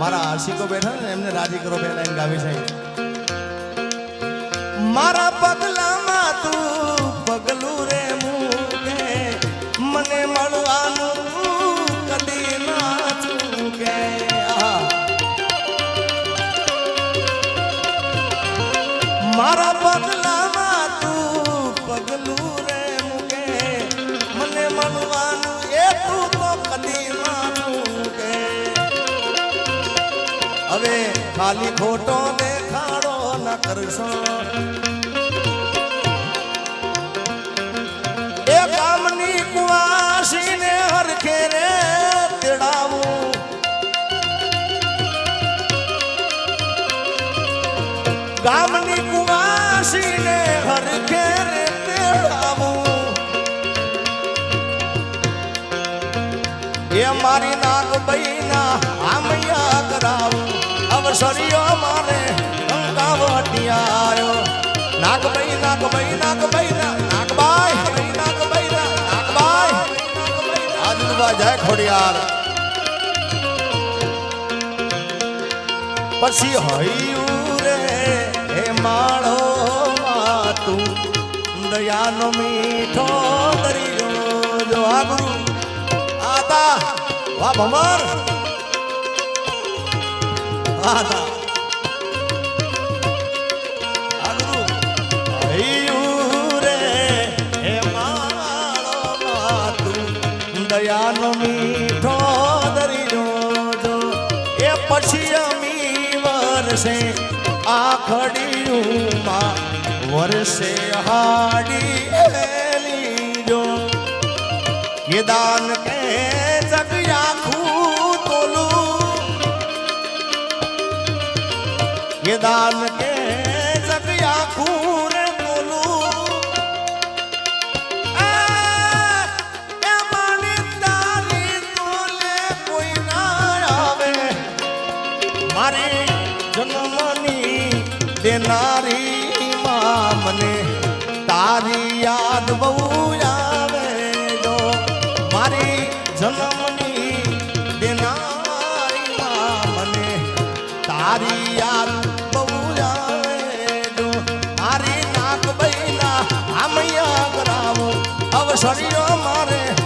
મારા આશિકો બેઠા ને એમને રાજી કરો પહેલા એમ ગાવી છે. મારા પગલામાં તું પગલું રે ખાલી ખોટો દેખાડો ન કરશો. એ ગામની કુવાસીને હરખે રે તેડાવું. ગામની કુવાસીને હરખે રે તેડાવું. એ મારી અવસરીઓ મારે કંકાવટી આવ્યો ભાઈ નાગબઈ નાગબઈ ના- નાગબાઈ નાગબઈ નાગબઈ ના- નાગબાઈ આજુબા જય ખોડિયાર. પછી હૈયું રે હે માળો તું દયાનો મીઠો દરિયો જો આ ગુરુ આતા, વાહ ભમર. દયાનો મીઠો દરિયો જો એ પછી અમી વરસે આખડીયુંમાં વરસે હાડી એલી જો કે દાન કે જગ આખું રે તોલું આ, એ મારી તારી તોલે કોઈ ના આવે. મારી જન્મની દેનારી માં મને તારી યાદ બહુ અવસરીઓ મારે.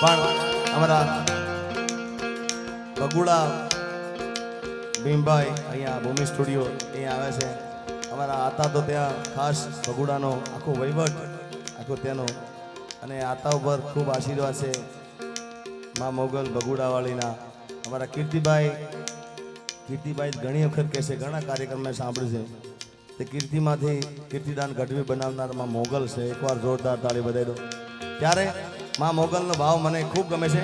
પણ અમારા બગુડા ભીમભાઈ અહીંયા ભૂમિ સ્ટુડિયો અહીંયા આવે છે. અમારા આતા તો ત્યાં ખાસ બગુડાનો આખો વહીવટ, આખો ત્યાંનો અને આતા ઉપર ખૂબ આશીર્વાદ છે મા મોગલ બગુડાવાળીના અમારા કીર્તિભાઈ કીર્તિભાઈ ઘણી વખત કહે છે, ઘણા કાર્યક્રમ મેં સાંભળ્યું છે. તે કીર્તિમાંથી કીર્તિદાન ગઢવી બનાવનાર મા મોગલ છે. એકવાર જોરદાર તાળી બધાઈ દો. ત્યારે માં મોગલનો ભાવ મને ખૂબ ગમે છે.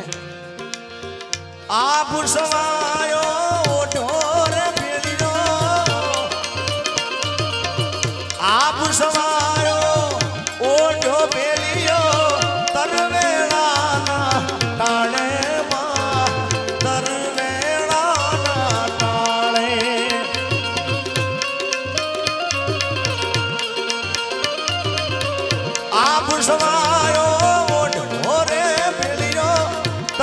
આ ભૂસવાયો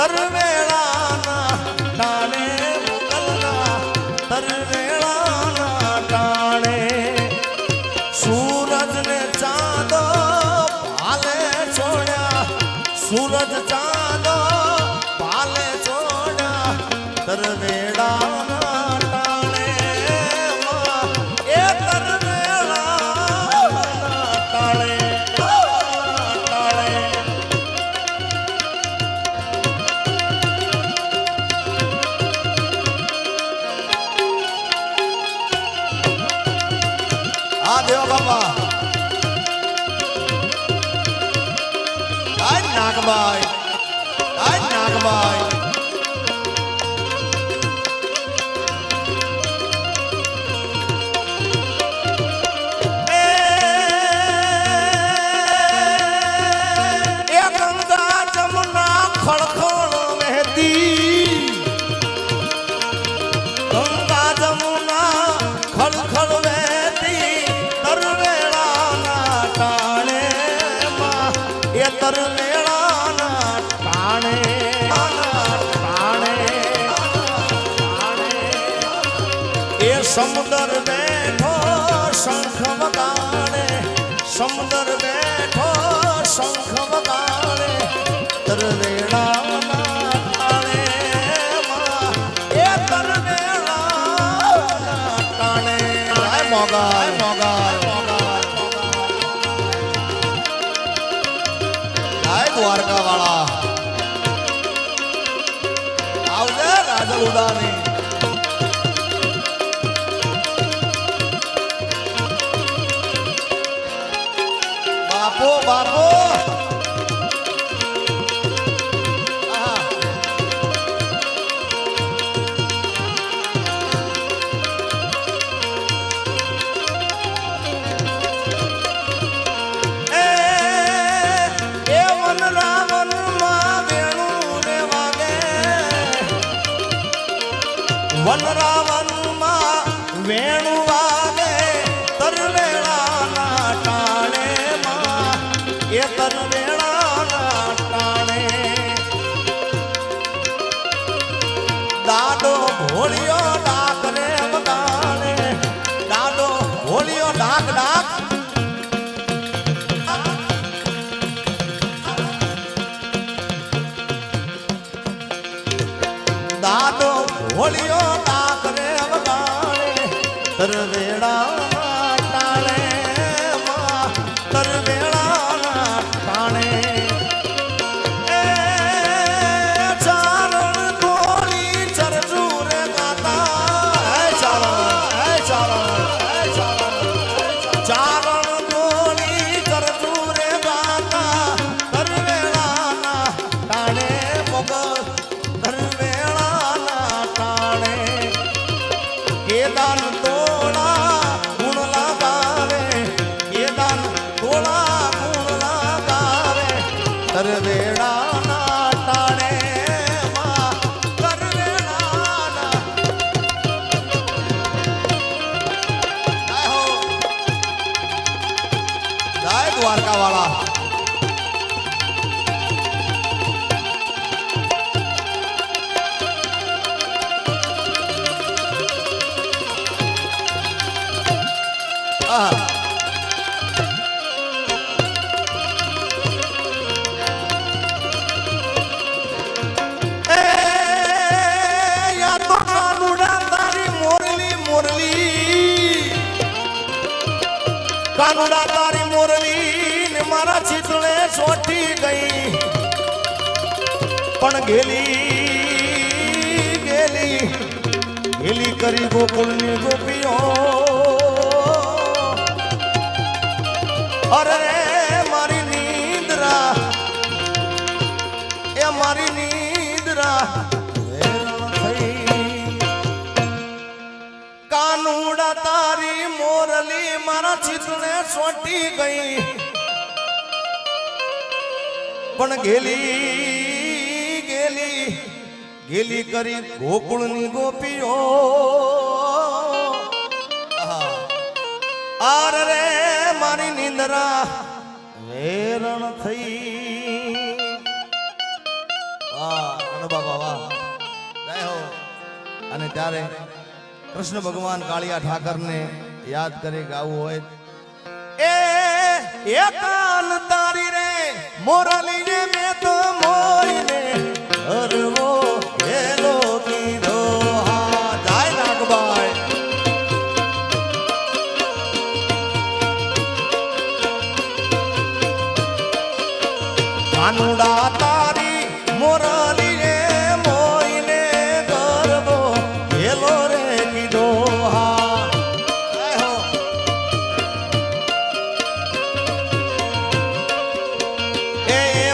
ಸರ್ವೇ નાગબાઈ. નાગબાઈ. સમુદર બેઠો શંખ વગાડે. સમુદર બેઠો શંખ વગાડે. હાય મોગલ. મોગલ મોગલ. હાય દ્વારકા વાળા આવજે રાજલ ઉડાની. Bapu. ಸರ್ವೇ પણ ગેલી ગેલી ગેલી કરી ગોકુલની ગોપીઓ. અરે મારી નિંદ્રા, એ મારી નિંદ્રા, કાનુડા તારી મોરલી મારા ચિત્રને સોટી ગઈ. પણ ગેલી ગેલી ગેલી કરી ગોકુળની ગોપીઓ. આર રે મારી નિંદરા વેરણ થઈ. અને ત્યારે કૃષ્ણ ભગવાન કાળિયા ઠાકરને યાદ કરી ગાવું હોય. એ એ કાન તારી રે, મોરલીને મેં તો કાનુડા તારી મોરલી એ મોઈને ગરબો હેલો રે કીધો. હા. એ